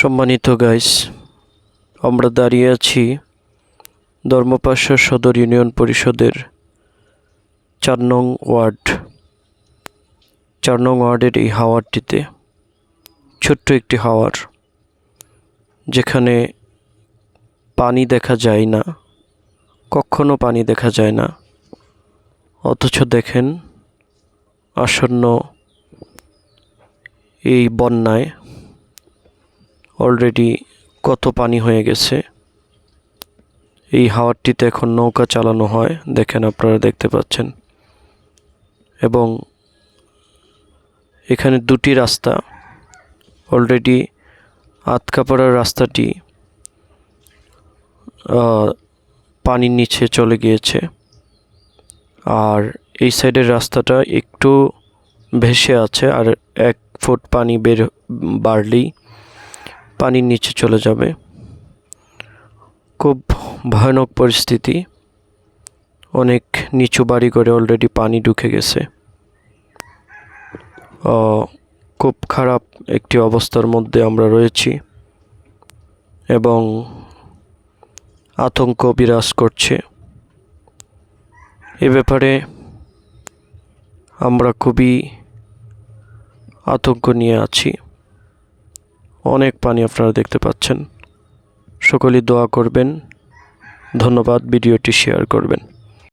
সম্মানিত গাইস আমরা দাঁড়িয়ে আছি ধর্মপাশা সদর ইউনিয়ন পরিষদের চার নং ওয়ার্ড। চার নং ওয়ার্ডের এই হাওয়ারটিতে ছোট্ট একটি হাওয়ার, যেখানে পানি দেখা যায় না, কখনো পানি দেখা যায় না। অথচ দেখেন আসন্ন এই বন্যায় অলরেডি কত পানি হয়ে গেছে। এই হাওয়ারটিতে এখন নৌকা চালানো হয়, দেখেন আপনারা দেখতে পাচ্ছেন। এবং এখানে দুটি রাস্তা, অলরেডি আতকাপাড়ার রাস্তাটি পানির নিচে চলে গিয়েছে। আর এই সাইডের রাস্তাটা একটু ভেসে আছে, আর এক ফুট পানি বের বাড়লেই পানির নিচে চলে যাবে। খুব ভয়ানক পরিস্থিতি। অনেক নিচু বাড়ি করে অলরেডি পানি ঢুকে গেছে। খুব খারাপ একটি অবস্থার মধ্যে আমরা রয়েছি এবং আতঙ্ক বিরাজ করছে। এ ব্যাপারে আমরা খুবই আতঙ্ক নিয়ে আছি। অনেক পানি আপনারা দেখতে পাচ্ছেন। সকলেই দোয়া করবেন। ধন্যবাদ ভিডিওটি শেয়ার করবেন।